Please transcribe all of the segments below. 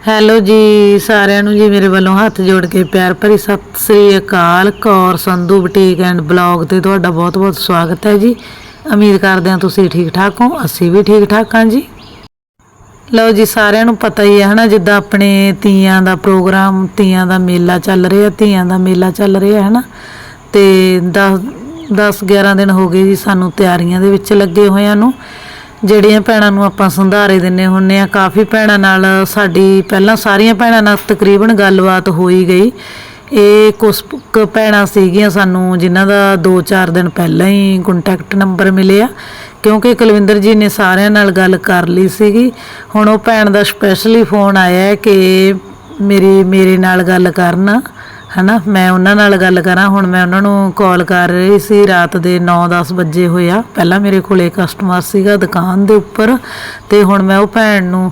Hello ਜੀ, ਸਾਰਿਆਂ ਨੂੰ ਜੀ ਮੇਰੇ ਵੱਲੋਂ ਹੱਥ ਜੋੜ ਕੇ ਪਿਆਰ ਭਰੀ ਸਤਿ ਸ੍ਰੀ ਅਕਾਲ। Kaur Sandhu boutique and blog ਤੇ ਤੁਹਾਡਾ ਬਹੁਤ-ਬਹੁਤ ਸਵਾਗਤ ਹੈ ਜੀ। ਉਮੀਦ ਕਰਦੇ ਹਾਂ ਤੁਸੀਂ ਠੀਕ ਠਾਕ ਹੋ, ਅਸੀਂ ਵੀ ਠੀਕ ਠਾਕ ਹਾਂ ਜੀ। ਲਓ ਜੀ, ਸਾਰਿਆਂ ਨੂੰ ਪਤਾ ਹੀ ਹੈ ਹਨਾ, ਜਿੱਦਾਂ ਆਪਣੇ ਤੀਆਂ ਦਾ ਪ੍ਰੋਗਰਾਮ, ਤੀਆਂ ਦਾ ਮੇਲਾ ਚੱਲ ਰਿਹਾ, ਤੀਆਂ ਦਾ ਮੇਲਾ ਚੱਲ ਰਿਹਾ ਹੈ ਹਨਾ। ਤੇ 10 10 11 ਦਿਨ ਹੋ ਗਏ ਜੀ ਸਾਨੂੰ ਤਿਆਰੀਆਂ ਦੇ ਵਿੱਚ ਲੱਗੇ ਹੋਇਆਂ ਨੂੰ। ਜਿਹੜੀਆਂ ਭੈਣਾਂ ਨੂੰ ਆਪਾਂ ਸੰਧਾਰੇ ਦਿੰਨੇ ਹੁੰਨੇ ਆ, ਕਾਫੀ ਭੈਣਾਂ ਨਾਲ ਸਾਡੀ ਪਹਿਲਾਂ ਸਾਰੀਆਂ ਭੈਣਾਂ ਨਾਲ ਤਕਰੀਬਨ ਗੱਲਬਾਤ ਹੋਈ ਗਈ। ਇਹ ਕੁਛ ਕੁ ਭੈਣਾਂ ਸੀਗੀਆਂ ਸਾਨੂੰ, ਜਿਨ੍ਹਾਂ ਦਾ 2-4 ਦਿਨ ਪਹਿਲਾਂ ਹੀ ਕੰਟੈਕਟ ਨੰਬਰ ਮਿਲਿਆ। ਕਿਉਂਕਿ ਕੁਲਵਿੰਦਰ ਜੀ ਨੇ ਸਾਰਿਆਂ ਨਾਲ ਗੱਲ ਕਰ ਲਈ ਸੀਗੀ। ਹੁਣ ਉਹ ਭੈਣ ਦਾ ਸਪੈਸ਼ਲੀ ਫੋਨ ਆਇਆ ਕਿ ਮੇਰੀ, ਮੇਰੇ ਨਾਲ ਗੱਲ ਕਰਨ। ਹਨਾ? ਮੈਂ ਉਹਨਾਂ ਨਾਲ ਗੱਲ ਕਰਾਂ। ਹੁਣ ਮੈਂ ਉਹਨਾਂ ਨੂੰ ਕਾਲ ਕਰ ਰਹੀ ਸੀ ਰਾਤ ਦੇ 9-10 ਵਜੇ ਹੋਇਆ ਪਹਿਲਾਂ ਮੇਰੇ ਕੋਲੇ ਕਸਟਮਰ ਸੀਗਾ ਦੁਕਾਨ ਦੇ ਉੱਪਰ ਤੇ ਹੁਣ ਮੈਂ ਉਹ ਭੈਣ ਨੂੰ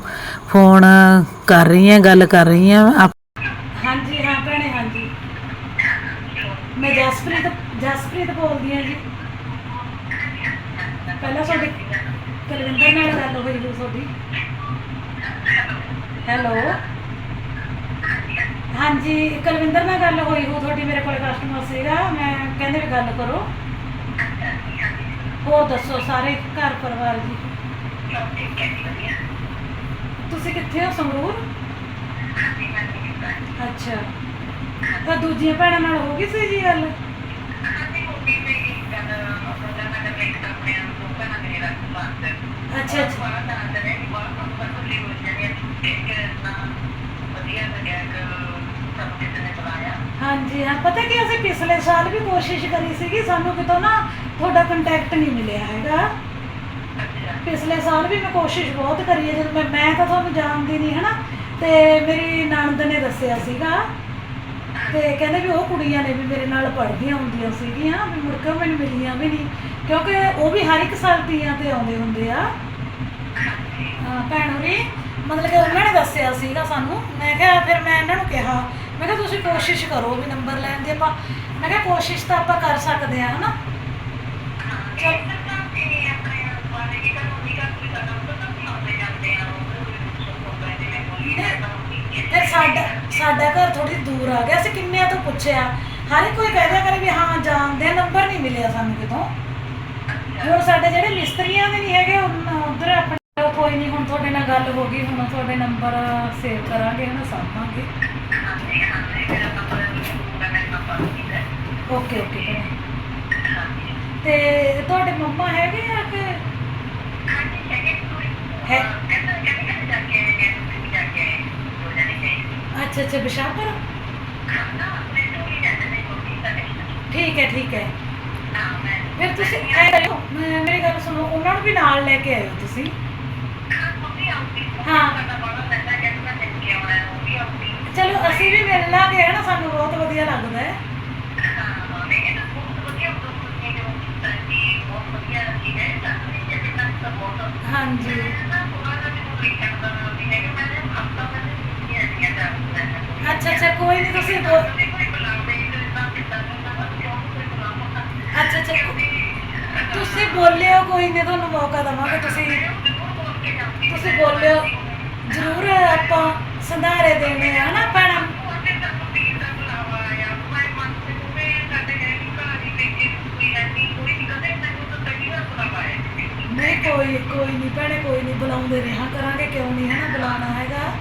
ਫੋਨ ਕਰ ਰਹੀ ਹਾਂ, ਗੱਲ ਕਰ ਰਹੀ ਹਾਂ। ਹਾਂਜੀ, ਹਾਂ ਭੈਣੇ, ਹਾਂਜੀ। ਮੈਂ ਜਸਪ੍ਰੀਤ ਜਸਪ੍ਰੀਤ ਬੋਲਦੀ ਹਾਂ ਜੀ। ਪਹਿਲਾਂ ਤੁਹਾਡੀ ਕੁਲਵਿੰਦਰ ਨਾਲ ਗੱਲ ਹੋਈ ਤੁਹਾਡੀ। ਹੈਲੋ। ਹਾਂਜੀ ਕੁਲਵਿੰਦਰ ਨਾਲ ਗੱਲ ਹੋਈ ਹੋ ਤੁਹਾਡੀ ਮੇਰੇ ਕੋਲ ਕਸਟਮਰ ਸੀਗਾ ਮੈਂ ਕਹਿੰਦੇ ਵੀ ਗੱਲ ਕਰੋ। ਹੋਰ ਦੱਸੋ ਸਾਰੇ ਘਰ ਪਰਿਵਾਰ ਜੀ। ਤੁਸੀਂ ਕਿੱਥੇ ਹੋ ਸੰਗਰੂਰ? ਅੱਛਾ। ਤਾਂ ਦੂਜੀਆਂ ਭੈਣਾਂ ਨਾਲ ਹੋ ਗਈ ਸੀ ਜੀ ਗੱਲ? ਅੱਛਾ ਅੱਛਾ। ਹਾਂਜੀ ਹਾਂ ਪਤਾ ਕਿ ਅਸੀਂ ਪਿਛਲੇ ਸਾਲ ਵੀ ਕੋਸ਼ਿਸ਼ ਕਰੀ ਸੀਗੀ ਸਾਨੂੰ ਕਿਤੋਂ ਨਾ ਤੁਹਾਡਾ ਕੰਟੈਕਟ ਨਹੀਂ ਮਿਲਿਆ ਹੈਗਾ। ਪਿਛਲੇ ਸਾਲ ਵੀ ਮੈਂ ਕੋਸ਼ਿਸ਼ ਬਹੁਤ ਕਰੀ ਹੈ ਜਦੋਂ ਮੈਂ ਮੈਂ ਤਾਂ ਤੁਹਾਨੂੰ ਜਾਣਦੀ ਨਹੀਂ ਹਨਾ? ਤੇ ਮੇਰੀ ਨਣਦ ਨੇ ਦੱਸਿਆ ਸੀਗਾ ਤੇ ਕਹਿੰਦੇ ਵੀ ਉਹ ਕੁੜੀਆਂ ਨੇ ਵੀ ਮੇਰੇ ਨਾਲ ਪੜ੍ਹਦੀਆਂ ਹੁੰਦੀਆਂ ਸੀਗੀਆਂ ਵੀ ਮੁੜ ਕੇ ਉਹ ਮੈਨੂੰ ਮਿਲੀਆਂ ਵੀ ਨਹੀਂ ਕਿਉਂਕਿ ਉਹ ਵੀ ਹਰ ਇੱਕ ਸਾਲ ਤੀਆਂ ਤੇ ਆਉਂਦੇ ਹੁੰਦੇ ਆ। ਹਾਂ, ਭੈਣ ਹੋਰੀ ਮਤਲਬ ਕਿ ਉਹਨਾਂ ਨੇ ਦੱਸਿਆ ਸੀਗਾ ਸਾਨੂੰ ਮੈਂ ਕਿਹਾ ਫਿਰ ਮੈਂ ਇਹਨਾਂ ਨੂੰ ਕਿਹਾ ਮੈਂ ਕਿਹਾ ਤੁਸੀਂ ਕੋਸ਼ਿਸ਼ ਕਰੋ ਵੀ ਨੰਬਰ ਲੈਣ ਦੀ ਆਪਾਂ ਮੈਂ ਕਿਹਾ ਕੋਸ਼ਿਸ਼ ਤਾਂ ਆਪਾਂ ਕਰ ਸਕਦੇ ਆ ਹਨਾ ਫਿਰ ਸਾਡਾ ਸਾਡਾ ਘਰ ਥੋੜੀ ਦੂਰ ਆ ਗਿਆ ਅਸੀਂ ਕਿੰਨਿਆਂ ਤੋਂ ਪੁੱਛਿਆ ਹਰ ਕੋਈ ਕਹਿੰਦਾ ਕਰੇ ਵੀ ਹਾਂ ਜਾਣਦੇ ਨੰਬਰ ਨਹੀਂ ਮਿਲਿਆ ਸਾਨੂੰ ਕਿਤੋਂ। ਹੁਣ ਸਾਡੇ ਜਿਹੜੇ ਮਿਸਤਰੀਆਂ ਦੇ ਨਹੀਂ ਹੈਗੇ ਉਧਰ ਆਪਣੇ ਕੋਈ ਨਹੀਂ ਹੁਣ ਤੁਹਾਡੇ ਨਾਲ ਗੱਲ ਹੋ ਗਈ ਹੁਣ ਤੁਹਾਡੇ ਨੰਬਰ ਸੇਵ ਕਰਾਂਗੇ ਹਨਾ ਸਾਂਭਾਂਗੇ। ਓਕੇ ਓਕੇ ਭੈਣੇ। ਤੇ ਤੁਹਾਡੇ ਮੰਮਾ ਹੈਗੇ ਆ ਕਿ? ਹੈ। ਅੱਛਾ ਅੱਛਾ ਬਿਸ਼ਾਪੁਰ ਠੀਕ ਹੈ ਠੀਕ ਹੈ। ਫਿਰ ਤੁਸੀਂ ਐ ਕਰਿਓ ਮੈਂ- ਮੇਰੀ ਗੱਲ ਸੁਣੋ ਉਹਨਾਂ ਨੂੰ ਵੀ ਨਾਲ ਲੈ ਕੇ ਆਇਓ ਤੁਸੀਂ। ਚਲੋ, ਅਸੀਂ ਵੀ ਮਿਲ ਲਾਂਗੇ, ਹਨਾ? ਸਾਨੂੰ ਬਹੁਤ ਵਧੀਆ ਲੱਗਦਾ ਹੈ। ਹਾਂਜੀ। ਅੱਛਾ ਅੱਛਾ, ਕੋਈ ਨਹੀਂ ਤੁਸੀਂ ਬੋਲ ਅੱਛਾ ਅੱਛਾ ਤੁਸੀਂ ਬੋਲਿਓ, ਕੋਈ ਨਹੀਂ ਤੁਹਾਨੂੰ ਮੌਕਾ ਦਵਾਂਗੇ, ਤੁਸੀਂ ਤੁਸੀਂ ਬੋਲਿਓ। ਜ਼ਰੂਰ ਆਪਾਂ ਸੰਧਾਰੇ ਦੇਣੇ ਆ ਨਾ ਭੈਣਾਂ ਨਹੀਂ ਕੋਈ ਕੋਈ ਨਹੀਂ ਭੈਣੇ ਕੋਈ ਨਹੀਂ ਬੁਲਾਉਂਦੇ ਰਿਹਾ ਕਰਾਂਗੇ ਕਿਉਂ ਨਹੀਂ ਹੈ ਨਾ ਬੁਲਾਉਣਾ ਹੈਗਾ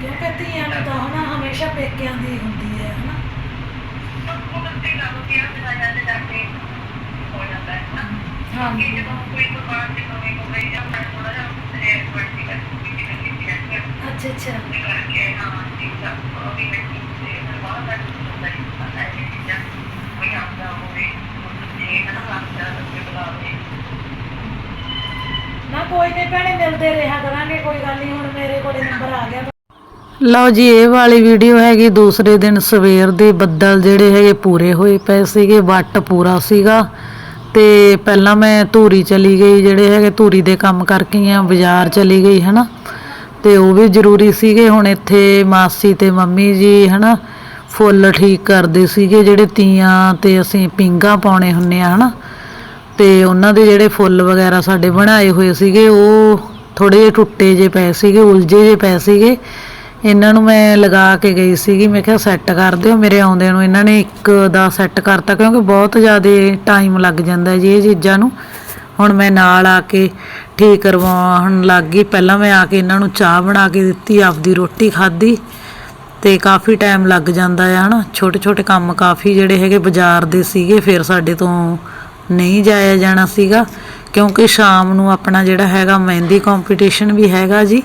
ਕਿਉਂਕਿ ਧੀਆਂ ਨੂੰ ਤਾਂ ਹਨਾ ਹਮੇਸ਼ਾ ਪੇਕਿਆਂ ਦੀ ਹੁੰਦੀ ਹੈ ਹਨਾ। ਹਾਂਜੀ ਅੱਛਾ ਅੱਛਾ। ਨਾ ਕੋਈ ਨਹੀਂ ਭੈਣੇ ਮਿਲਦੇ ਰਿਹਾ ਕਰਾਂਗੇ ਕੋਈ ਗੱਲ ਨਹੀਂ ਹੁਣ ਮੇਰੇ ਕੋਲੇ ਨੰਬਰ ਆ ਗਿਆ। ਲਓ ਜੀ, ਇਹ ਵਾਲੀ ਵੀਡੀਓ ਹੈਗੀ ਦੂਸਰੇ ਦਿਨ ਸਵੇਰ ਦੇ। ਬੱਦਲ ਜਿਹੜੇ ਹੈਗੇ ਪੂਰੇ ਹੋਏ ਪਏ ਸੀਗੇ, ਵੱਟ ਪੂਰਾ ਸੀਗਾ। ਤੇ ਪਹਿਲਾਂ ਮੈਂ ਧੂਰੀ ਚਲੀ ਗਈ, ਜਿਹੜੇ ਹੈਗੇ ਧੂਰੀ ਦੇ ਕੰਮ ਕਰਕੇ ਆ, ਬਾਜ਼ਾਰ ਚਲੀ ਗਈ, ਹਨਾ। ਤੇ ਉਹ ਵੀ ਜ਼ਰੂਰੀ ਸੀਗੇ। ਹੁਣ ਇੱਥੇ ਮਾਸੀ ਤੇ ਮੰਮੀ ਜੀ, ਹਨਾ, ਫੁੱਲ ਠੀਕ ਕਰਦੇ ਸੀਗੇ। ਜਿਹੜੇ ਤੀਆਂ ਤੇ ਅਸੀਂ ਪਿੰਗਾ ਪਾਉਣੇ ਹੁੰਨੇ ਆ, ਹਨਾ। ਤੇ ਉਹਨਾਂ ਦੇ ਜਿਹੜੇ ਫੁੱਲ ਵਗੈਰਾ ਸਾਡੇ ਬਣਾਏ ਹੋਏ ਸੀਗੇ, ਉਹ ਥੋੜੇ ਜਿਹੇ ਟੁੱਟੇ ਜੇ ਪਏ ਸੀਗੇ, ਉਲਝੇ ਜੇ ਪਏ ਸੀਗੇ। ਇਹਨਾਂ ਨੂੰ ਮੈਂ ਲਗਾ ਕੇ ਗਈ ਸੀਗੀ, ਮੈਂ ਕਿਹਾ ਸੈੱਟ ਕਰ ਦਿਓ ਮੇਰੇ ਆਉਂਦੇ ਨੂੰ। ਇਹਨਾਂ ਨੇ ਇੱਕ ਦਾ ਸੈੱਟ ਕਰਤਾ, ਕਿਉਂਕਿ ਬਹੁਤ ਜ਼ਿਆਦਾ ਟਾਈਮ ਲੱਗ ਜਾਂਦਾ ਜੀ ਇਹ ਚੀਜ਼ਾਂ ਨੂੰ। ਹੁਣ ਮੈਂ ਨਾਲ ਆ ਕੇ ਠੀਕ ਕਰਵਾਉਣ ਲੱਗ ਗਈ। ਪਹਿਲਾਂ ਮੈਂ ਆ ਕੇ ਇਹਨਾਂ ਨੂੰ ਚਾਹ ਬਣਾ ਕੇ ਦਿੱਤੀ, ਆਪਦੀ ਰੋਟੀ ਖਾਧੀ ਤੇ ਕਾਫੀ ਟਾਈਮ ਲੱਗ ਜਾਂਦਾ ਆ, ਹਨਾ। ਛੋਟੇ ਛੋਟੇ ਕੰਮ ਕਾਫੀ ਜਿਹੜੇ ਹੈਗੇ ਬਾਜ਼ਾਰ ਦੇ ਸੀਗੇ, ਫਿਰ ਸਾਡੇ ਤੋਂ ਨਹੀਂ ਜਾਇਆ ਜਾਣਾ ਸੀਗਾ। ਕਿਉਂਕਿ ਸ਼ਾਮ ਨੂੰ ਆਪਣਾ ਜਿਹੜਾ ਹੈਗਾ ਮਹਿੰਦੀ ਕੰਪੀਟੀਸ਼ਨ ਵੀ ਹੈਗਾ ਜੀ।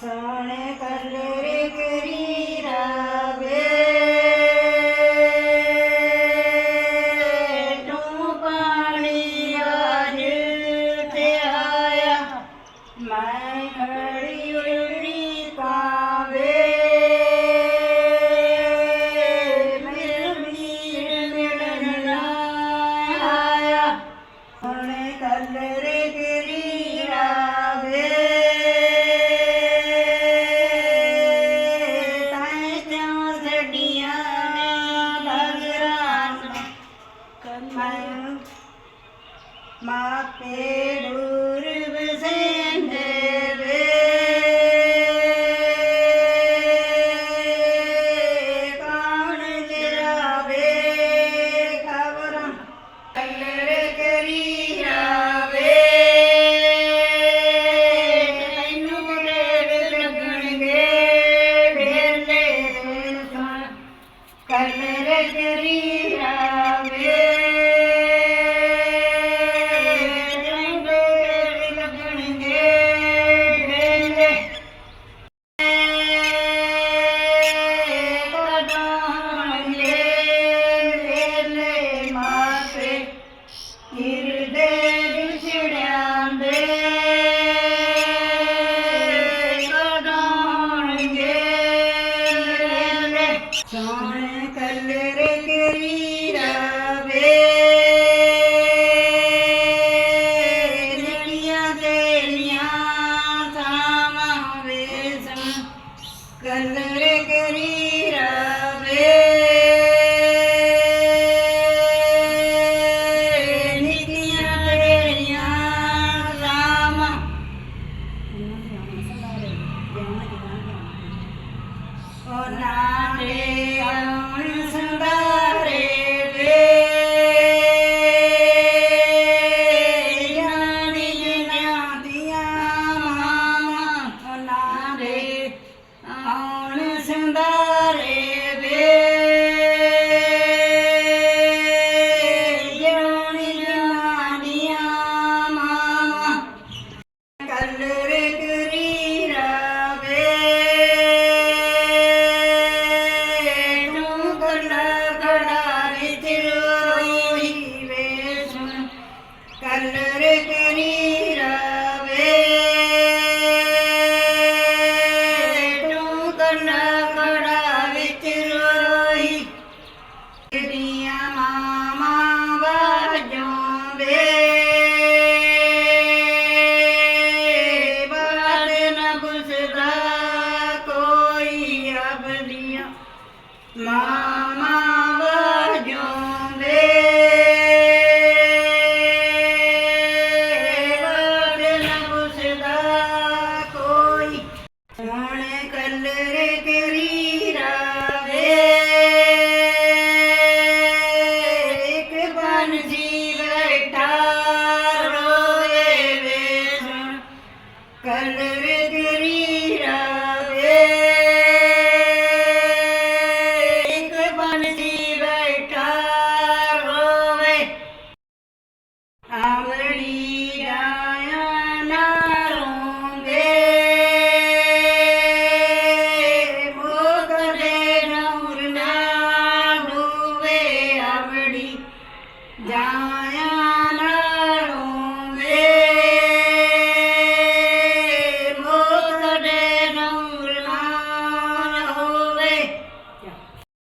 ਸੋਹਣੇ ਕਲਰ ਕਰੀਰਾ ਵੇ ਮੈਂ ਮਾਪੇ ਦੂਰ ਉਹਨਾਂ ਦੇ ਮਾਮਾ ਵਜੋਂਦੇ ਵਡਨ ਪੁੱਛਦਾ ਕੋਈ। ਹੁਣ ਕਲਰ ਕਰੀ ਰਾਵੇ। ਇੱਕ ਬਨ ਜੀ